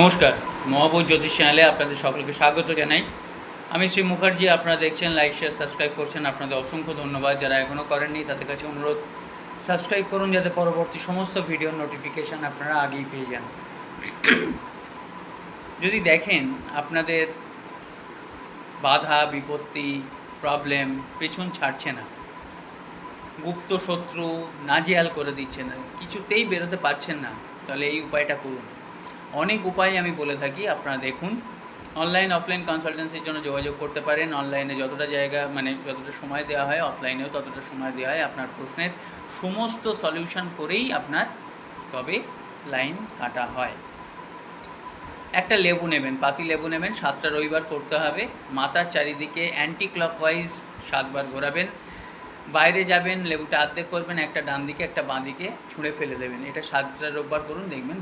নমস্কার মহাবুজ জ্যোতিষ চ্যানেলে আপনাদের সকলকে স্বাগত জানাই। আমি শ্রী মুখার্জি, আপনারা দেখছেন লাইক শেয়ার সাবস্ক্রাইব করছেন, আপনাদের অসংখ্য ধন্যবাদ। যারা এখনও করেননি, তাদের কাছে অনুরোধ সাবস্ক্রাইব করুন যাতে পরবর্তী সমস্ত ভিডিওর নোটিফিকেশান আপনারা আগেই পেয়ে যান। যদি দেখেন, আপনাদের বাধা, বিপত্তি প্রবলেম পেছন ছাড়ছে না। গুপ্ত শত্রু নাজেহাল করে দিচ্ছে না। কিছুতেই বেরোতে পারছেন না। তাহলে এই উপায়টা করুন। অনেক উপায় আমি বলে থাকি, আপনারা দেখুন। অনলাইন অফলাইন কনসালটেন্সির জন্য যোগাযোগ করতে পারেন। অনলাইনে যতটা জায়গা মানে যতটা সময় দেওয়া হয় অফলাইনেও ততটা সময় দেওয়া হয় আপনার প্রশ্নের সমস্ত সলিউশন করেই আপনার তবে লাইন কাটা হয়। একটা লেবু নেবেন, পাতি লেবু নেবেন, সাতটা রবিবার করতে হবে। মাথার চারিদিকে অ্যান্টি ক্লকওয়াইজ সাতবার ঘোরাবেন। বাইরে যাবেন, লেবুটা আর্ধেক করবেন, একটা ডান দিকে একটা বাঁ দিকে ছুঁড়ে ফেলে দেবেন। এটা সাতটা রোববার করুন, দেখবেন